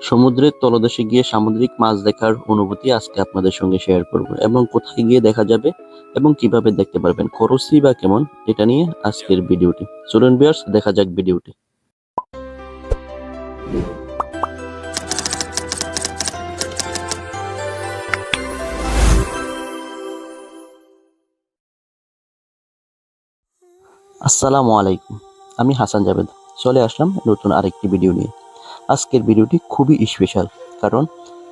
সমুদ্রের তলদেশে গিয়ে সামুদ্রিক মাছ দেখার অনুভূতি আজকে আপনাদের সঙ্গে শেয়ার করব। এবং কোথায় গিয়ে দেখা যাবে এবং কীভাবে দেখতে পারবেন, খরচই বা কেমন, এটা নিয়ে আজকের ভিডিওটি। চলুন বিয়ার্স দেখা যাক ভিডিওটি। আসসালামু আলাইকুম, আমি হাসান জাভেদ। চলে আসলাম নতুন আরেকটি ভিডিও নিয়ে। আজকের ভিডিওটি খুবই স্পেশাল কারণ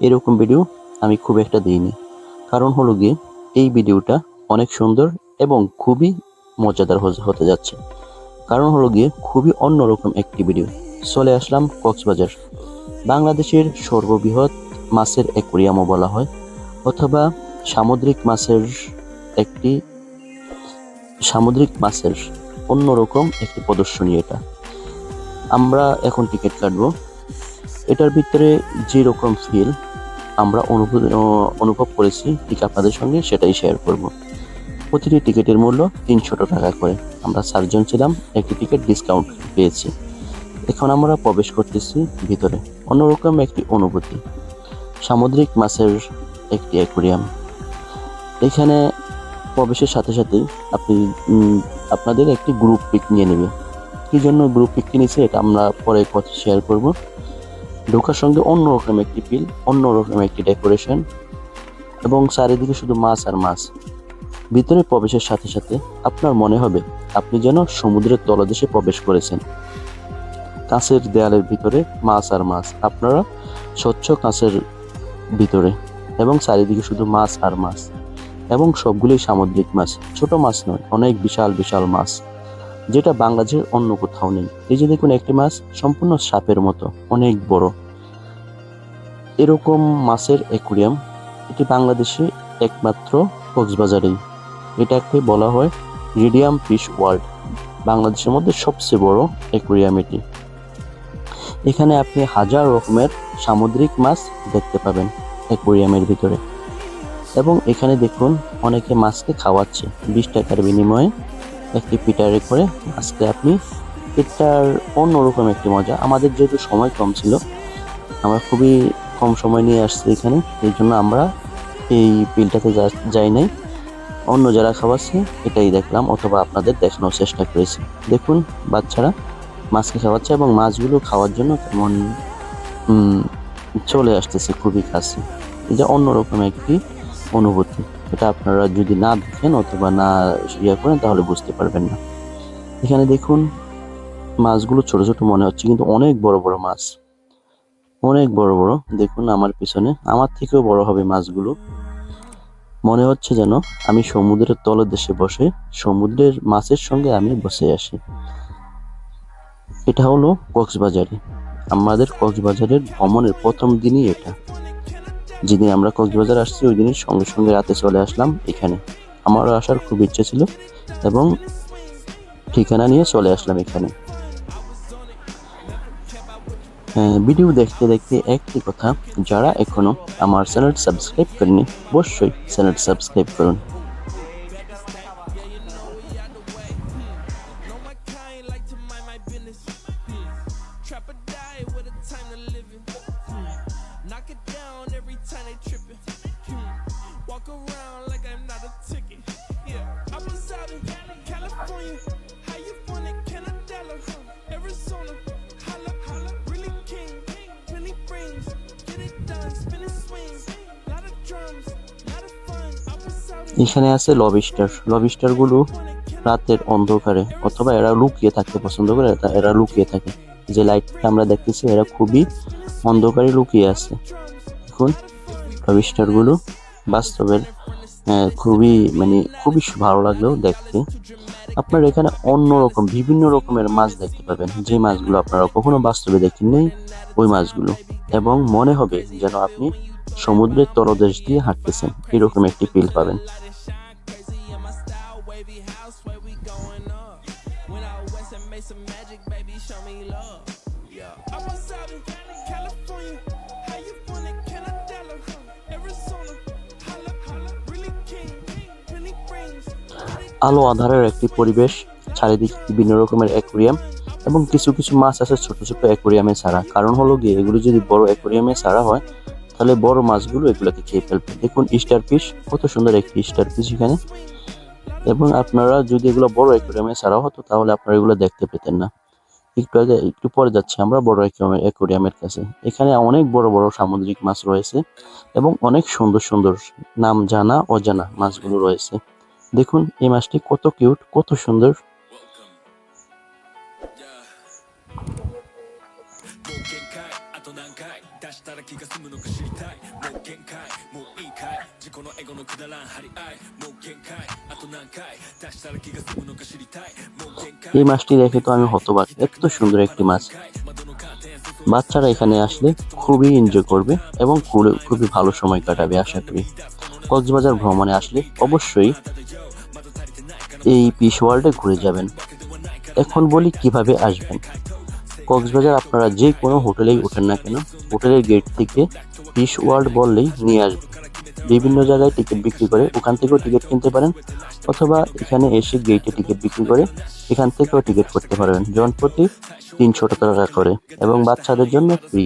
এরকম ভিডিও আমি খুব একটা দিইনি। কারণ হলো গিয়ে, এই ভিডিওটা অনেক সুন্দর এবং খুবই মজাদার হতে- যাচ্ছে। কারণ হলো গিয়ে, খুবই অন্যরকম একটি ভিডিও চলে আসলাম কক্সবাজার। বাংলাদেশের সর্ববৃহৎ মাছের অ্যাকোরিয়ামও বলা হয়, অথবা সামুদ্রিক মাছের একটি, সামুদ্রিক মাছের অন্যরকম একটি প্রদর্শনী এটা। আমরা এখন টিকিট কাটবো। এটার ভিতরে যে রকম ফিল আমরা অনুভব অনুভব করেছি, ঠিক আপনাদের সঙ্গে সেটাই শেয়ার করব। প্রতিটি টিকিটের মূল্য তিনশো টাকা করে। আমরা চারজন ছিলাম, একটি টিকিট ডিসকাউন্ট পেয়েছি। এখন আমরা প্রবেশ করতেছি ভিতরে। অন্যরকম একটি অনুভূতি। সামুদ্রিক মাছের একটি অ্যাকোরিয়াম এখানে প্রবেশের সাথে সাথেই আপনি আপনাদের একটি গ্রুপ পিক নিয়ে নেবে। কী জন্য গ্রুপ পিকটি নিচ্ছে এটা আমরা পরে কথা শেয়ার করব। ঢোকার সঙ্গে অন্যরকম একটি ফিল অন্যরকম একটি ডেকোরেশন এবং চারিদিকে শুধু মাছ আর মাছ। ভিতরে প্রবেশের সাথে সাথে আপনার মনে হবে আপনি যেন সমুদ্রের তলদেশে প্রবেশ করেছেন। কাঁচের দেয়ালের ভিতরে মাছ আর মাছ। আপনারা স্বচ্ছ কাঁচের ভিতরে এবং চারিদিকে শুধু মাছ আর মাছ এবং সবগুলোই সামুদ্রিক মাছ, ছোট মাছ নয়, অনেক বিশাল বিশাল মাছ। যেটা বাংলাদেশের অন্য কোথাও নেই। এই যে দেখুন, একটি মাছ সম্পূর্ণ সাপের মতো, অনেক বড়। এরকম মাছের অ্যাকুরিয়াম, এটি বাংলাদেশে একমাত্র কক্সবাজারেই। এটাকে বলা হয় রিডিয়াম ফিশ ওয়ার্ল্ড। বাংলাদেশের মধ্যে সবচেয়ে বড় অ্যাকুরিয়াম এটি। এখানে আপনি হাজার রকমের সামুদ্রিক মাছ দেখতে পাবেন অ্যাকুরিয়ামের ভিতরে। এবং এখানে দেখুন, অনেকে মাছকে খাওয়াচ্ছে। বিশ টাকার বিনিময়ে একটি পিটারে করে মাছকে আপনি এটার অন্যরকম একটি মজা। আমাদের যেহেতু সময় কম ছিল, আমরা খুবই কম সময় নিয়ে আসছি এখানে, এই জন্য আমরা এই বিলটাতে যা- যাই নাই। অন্য যারা খাওয়াচ্ছে, এটাই দেখলাম অথবা আপনাদের দেখানোর চেষ্টা করেছি। দেখুন, বাচ্চারা মাছকে খাওয়াচ্ছে এবং মাছগুলো খাওয়ার জন্য কেমন চলে আসতেছে খুবই কাছে। এটা অন্যরকম একটি অনুভূতি। এটা আপনারা যদি না দেখেন অথবা না ইয়ে করেন, তাহলে বুঝতে পারবেন না। এখানে দেখুন, মাছগুলো ছোট ছোট মনে হচ্ছে, কিন্তু অনেক বড় বড় মাছ। অনেক বড় বড়। দেখুন আমার পিছনে, আমার থেকেও বড় হবে মাছগুলো। মনে হচ্ছে যেন আমি সমুদ্রের তলদেশে বসে, সমুদ্রের মাছের সঙ্গে আমি বসে আসি এটা হলো কক্সবাজারে। আমাদের কক্সবাজারের ভ্রমণের প্রথম দিনই এটা। যেদিন আমরা কক্সবাজার আসছি ওই দিনই সঙ্গে সঙ্গে রাতে চলে আসলাম এখানে। আমারও আসার খুব ইচ্ছে ছিল এবং ঠিকানা নিয়ে চলে আসলাম এখানে। হ্যাঁ, ভিডিও দেখতে দেখতে একটি কথা যারা এখনও আমার চ্যানেল সাবস্ক্রাইব করেনি অবশ্যই চ্যানেল সাবস্ক্রাইব করুন। এখানে আছে লবিস্টার। গুলো রাতের অন্ধকারে, অথবা এরা লুকিয়ে থাকতে পছন্দ করে এরা লুকিয়ে থাকে। যে লাইটটা আমরা দেখতেছি, এরা খুবই অন্ধকারে লুকিয়ে আছে। দেখুন লবিস্টারগুলো বাস্তবের খুবই মানে খুবই ভালো লাগল দেখতে। আপনার এখানে অন্য রকম, বিভিন্ন রকমের মাছ দেখতে পাবেন। যে মাছগুলো আপনারা কখনো বাস্তবে দেখেন নেই, ওই মাছগুলো। এবং মনে হবে যেন আপনি সমুদ্রের তরদেশ দিয়ে হাঁটতেছেন। এরকম একটি ফিল পাবেন। আলো আধারের একটি পরিবেশ, চারিদিকে বিভিন্ন রকমের অ্যাকুরিয়াম এবং কিছু কিছু মাছ আছে ছোট ছোট অ্যাকোরিয়ামে ছাড়া। কারণ হলো গিয়ে এগুলো যদি বড় অ্যাকোরিয়ামে ছাড়া হয়, তাহলে বড় মাছগুলো এগুলোকে খেয়ে ফেলবে। দেখুন স্টার ফিশ কত সুন্দর একটি স্টার ফিশ এখানে। এবং আপনারা যদি এগুলো বড় অ্যাকোরিয়ামে ছাড়া হতো, তাহলে আপনারা এগুলো দেখতে পেতেন না। একটু আগে, একটু পরে যাচ্ছি আমরা বড় অ্যাকোরিয়ামের অ্যাকোরিয়ামের কাছে। এখানে অনেক বড় বড় সামুদ্রিক মাছ রয়েছে এবং অনেক সুন্দর সুন্দর নাম জানা, অজানা মাছগুলো রয়েছে। দেখুন, এই মাছটি কত কিউট, কত সুন্দর। এই মাছটি দেখে তো আমি হতবাক, এত সুন্দর একটি মাছ। বাচ্চারা এখানে আসলে খুবই এনজয় করবে এবং খুবই ভালো সময় কাটাবে, আশা করি। কক্সবাজার ভ্রমণে আসলে অবশ্যই এই পিস ওয়ার্ল্ডে ঘুরে যাবেন। এখন বলি কীভাবে আসবেন। কক্সবাজার আপনারা যে কোনো হোটেলেই ওঠেন না কেন, হোটেলের গেট থেকে পিস ওয়ার্ল্ড বললেই নিয়ে আসবেন। বিভিন্ন জায়গায় টিকিট বিক্রি করে ওখান থেকেও টিকিট কিনতে পারেন, অথবা এখানে এসে গেটে টিকিট বিক্রি করে এখান থেকেও টিকিট করতে পারবেন। জন প্রতি তিনশো টাকা করে এবং বাচ্চাদের জন্য ফ্রি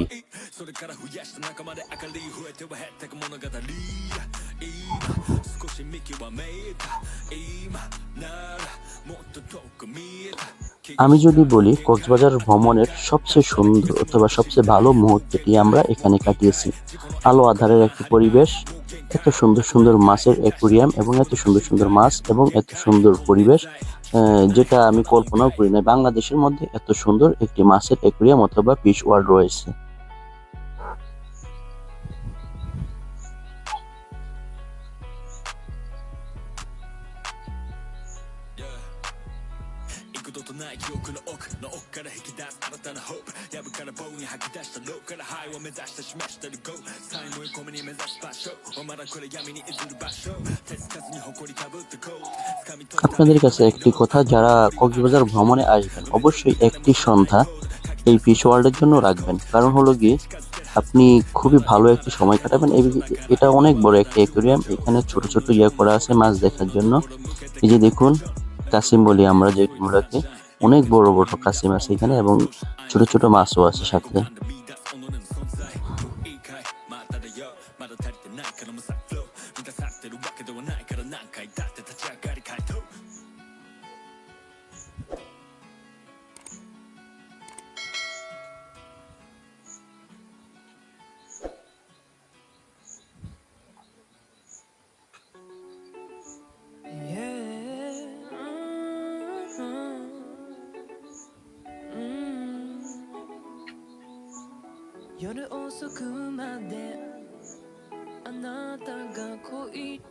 それから増やした仲間で明かり増えては減ってく物語今少し見極めた今ならもっと遠く見えた আমি যদি বলি কক্সবাজার ভ্রমণের সবচেয়ে সুন্দর অথবা সবচেয়ে ভালো মুহূর্তটি আমরা এখানে কাটিয়েছি আলো আধারের একটি পরিবেশ এত সুন্দর সুন্দর মাছের অ্যাকুরিয়াম এবং এত সুন্দর সুন্দর মাছ এবং এত সুন্দর পরিবেশ আহ, যেটা আমি কল্পনাও করি না বাংলাদেশের মধ্যে এত সুন্দর একটি মাছের অ্যাকুরিয়াম অথবা ফিশ ওয়ার্ল্ড রয়েছে ない記憶の奥の奥から引き出す新たなホープ破から棒に吐き出した脳から肺を目指してしましてる GO 最後へ込みに目指す場所おまだこれ闇に譲る場所手つかずに誇りかぶってこう আপনাদের কাছে একটি কথা, যারা কক্সবাজার ভ্রমণে আসবেন, অবশ্যই একটি সন্ধ্যা এই ফিশ ওয়ার্ল্ডের জন্য রাখবেন। কারণ হলো গিয়ে, আপনি খুবই ভালো একটি সময় কাটাবেন। এটা অনেক বড় একটি অ্যাকোরিয়াম এখানে ছোট ছোট ইয়ে করা আছে মাছ দেখার জন্য। এই যে দেখুন, কাসিম বলি আমরা যে কুমড়াকে। অনেক বড় বড় কাসিম আছে এখানে এবং ছোট ছোট মাছও আছে সাথে। 夜遅くまであなたが恋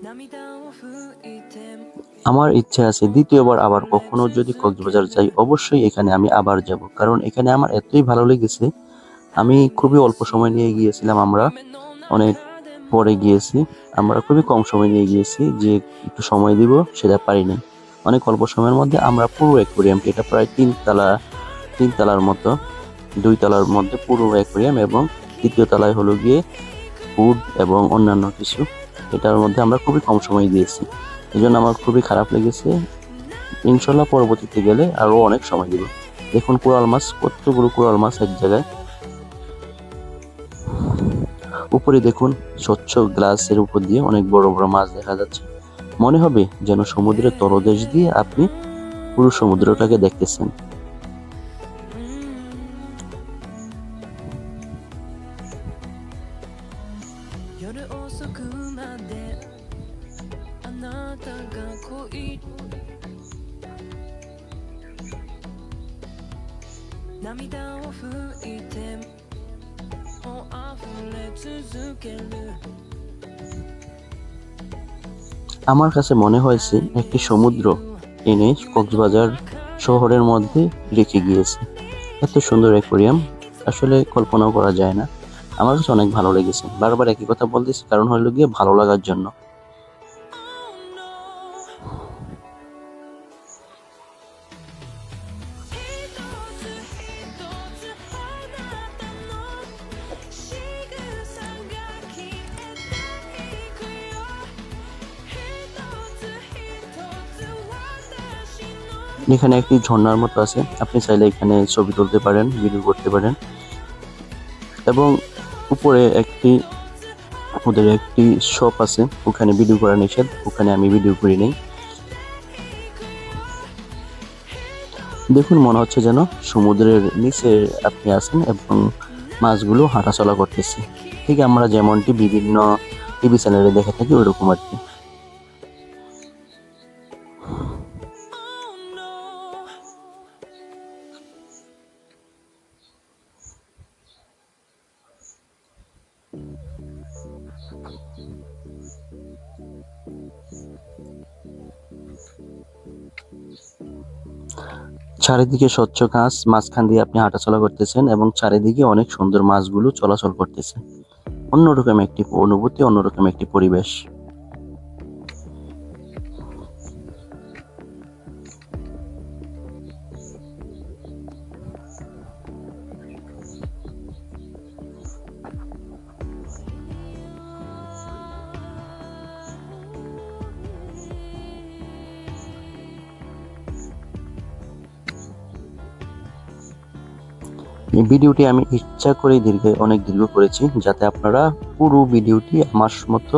涙を拭いて আমার ইচ্ছা আছে দ্বিতীয়বার আবার কখনো যদি কক্সবাজার যাই অবশ্যই এখানে আমি আবার যাব কারণ এখানে আমার এতই ভালো লেগেছে আমি খুবই অল্প সময় নিয়ে গিয়েছিলাম আমরা অনেক পরে গিয়েছি আমরা খুবই কম সময় নিয়ে গিয়েছি যে একটু সময় দিব সেটা পারিনি অনেক অল্প সময়ের মধ্যে আমরা পুরো অ্যাকোরিয়ামটি এটা প্রায় তিন তালা, তিন তালার মতো, দুই তালার মধ্যে পুরো অ্যাকোরিয়াম এবং তৃতীয় তলায় হলো গিয়ে ফুড এবং অন্যান্য কিছু। এটার মধ্যে আমরা খুবই কম সময় দিয়েছি। এই জন্য আমার খুবই খারাপ লেগেছে। ইনশাল্লাহ পরবর্তীতে গেলে আরও অনেক সময় দিব। দেখুন কোরাল মাছ, কতগুলো কোরাল মাছ এক জায়গায়। উপরে দেখুন, স্বচ্ছ গ্লাসের উপর দিয়ে অনেক বড় বড় মাছ দেখা যাচ্ছে। মনে হবে যেন সমুদ্রের তলদেশ দিয়ে আপনি পুরো সমুদ্রটাকে দেখতেছেন "夜遅くまであなたが恋涙を拭いてもう溢れ続ける আমার কাছে মনে হয়েছে একটি সমুদ্র এনে কক্সবাজার শহরের মধ্যে রেখে গিয়েছে। এত সুন্দর অ্যাকোরিয়াম, আসলে কল্পনাও করা যায় না। আমার কাছে অনেক ভালো লেগেছে। বারবার একই কথা বলতেছি, কারণ হলো গিয়ে ভালো লাগার জন্য। এখানে একটি ঝর্ণার মতো আছে। আপনি চাইলে এখানে ছবি তুলতে পারেন ভিডিও করতে পারেন। এবং উপরে একটি, ওদের একটি শপ আছে। ওখানে ভিডিও করা নিষেধ। ওখানে আমি ভিডিও করি নেই। দেখুন, মনে হচ্ছে যেন সমুদ্রের নিচে আপনি আছেন এবং মাছগুলো হাঁটাচলা করতেছে। ঠিক আমরা যেমনটি বিভিন্ন টিভি চ্যানেলে দেখে থাকি ওইরকম আর কি। চারিদিকে স্বচ্ছ ঘাস মাঝখান দিয়ে আপনি হাঁটাচলা করতেছেন এবং চারিদিকে অনেক সুন্দর মাছগুলো চলাচল করতেছে। অন্যরকম একটি অনুভূতি, অন্যরকম একটি পরিবেশ। ভিডিওটি আমি ইচ্ছা করেই দীর্ঘ, অনেক দীর্ঘ করেছি যাতে আপনারা পুরো ভিডিওটি আমার মতো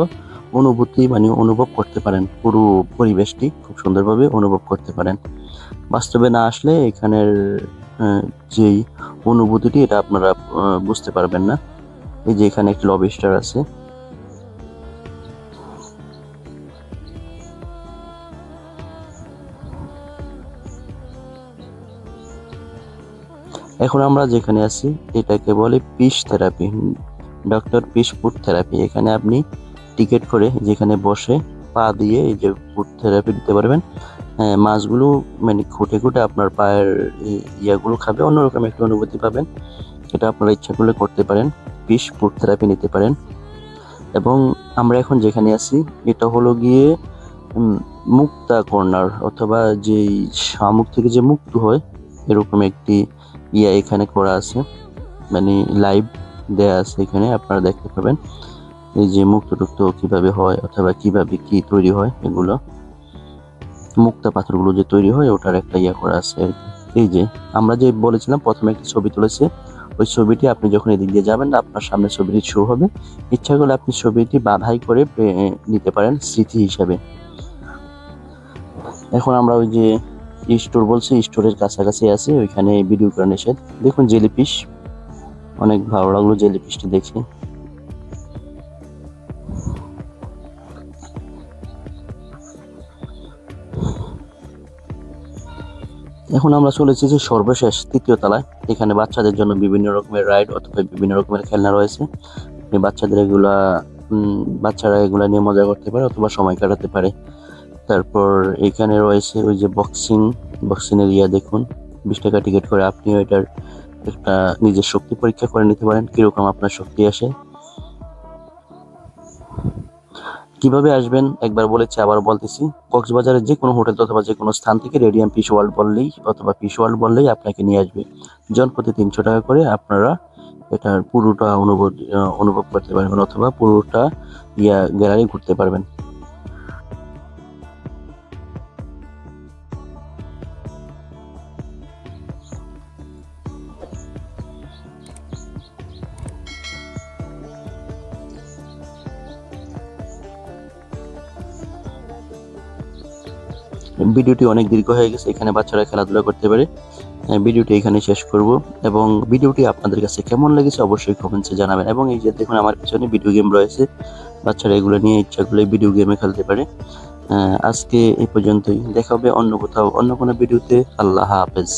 অনুভূতি মানে অনুভব করতে পারেন। পুরো পরিবেশটি খুব সুন্দরভাবে অনুভব করতে পারেন। বাস্তবে না আসলে এখানের যেই অনুভূতিটি এটা আপনারা বুঝতে পারবেন না। এই যে এখানে একটি লবিস্টার আছে। এখন আমরা যেখানে আছি এটাকে বলে peace therapy. Doctor peace food therapy. এখানে আপনি টিকিট করে যেখানে বসে পা দিয়ে এই যে ফুড থেরাপি দিতে পারবেন। হ্যাঁ, মাছগুলো মানে খুঁটে খুঁটে আপনার পায়ের ইয়াগুলো খাবে অন্যরকম একটা অনুভূতি পাবেন। এটা আপনারা ইচ্ছা করলে করতে পারেন পিস ফুড থেরাপি নিতে পারেন। এবং আমরা এখন যেখানে আছি এটা হলো গিয়ে মুক্তা কর্নার অথবা যেই শামুক থেকে যে মুক্ত হয় এরকম একটি ইয়া এখানে করা আছে। মানে লাইভ দেয়া আছে এখানে, আপনারা দেখতে পাবেন। এই যে মুক্ত টুক্ত কীভাবে হয় অথবা কীভাবে কি তৈরি হয় এগুলো। মুক্তা পাথরগুলো যে তৈরি হয়, ওটার একটা ইয়া করা আছে আর কি। এই যে, আমরা যে বলেছিলাম, প্রথমে একটি ছবি তুলেছি। ওই ছবিটি আপনি যখন এদিক দিয়ে যাবেন, আপনার সামনে ছবিটি শো হবে। ইচ্ছা করলে আপনি ছবিটি বাধাই করে নিতে পারেন স্মৃতি হিসাবে। এখন আমরা ওই যে স্টোর বলছে স্টোরের কাছাকাছি আছে, ওইখানে ভিডিও করা নিষেধ। দেখুন জেলিপিস অনেক ভালো লাগল জেলিপিসটি দেখে। এখন আমরা চলেছি যে সর্বশেষ তৃতীয় তলায়, এখানে বাচ্চাদের জন্য বিভিন্ন রকমের রাইড অথবা বিভিন্ন রকমের খেলনা রয়েছে। বাচ্চাদের এগুলা বাচ্চারা এগুলা নিয়ে মজা করতে পারে অথবা সময় কাটাতে পারে। তারপর এখানে রয়েছে ওই যে বক্সিং বক্সিং এর ইয়া দেখুন, বিশ টাকা টিকিট করে আপনি ওইটার একটা নিজের শক্তি পরীক্ষা করে নিতে পারেন, কীরকম আপনার শক্তি আসে। কীভাবে আসবেন? একবার বলেছি আবার বলতেছি, কক্সবাজারের যে কোনো হোটেল অথবা যে কোনো স্থান থেকে রেডিয়াম পিস ওয়ার্ল্ড বললেই, অথবা পিস ওয়ার্ল্ড বললেই আপনাকে নিয়ে আসবে। জন প্রতি তিনশো টাকা করে আপনারা এটার পুরোটা অনুভব অনুভব করতে পারবেন, অথবা পুরোটা ইয়া গ্যালারি ঘুরতে পারবেন। ভিডিওটি অনেক দীর্ঘ হয়ে গেছে এখানে বাচ্চারা খেলাধুলা করতে পারে। আহ, ভিডিওটি এখানে শেষ করব এবং ভিডিওটি আপনাদের কাছে কেমন লেগেছে অবশ্যই কমেন্টসে জানাবেন এবং এই যে দেখুন আমার পিছনে ভিডিও গেম রয়েছে বাচ্চারা এগুলো নিয়ে ইচ্ছা করলে ভিডিও গেমে খেলতে পারে। আহ, আজকে এই পর্যন্তই দেখা হবে অন্য কোথাও অন্য কোনো ভিডিওতে আল্লাহ হাফেজ।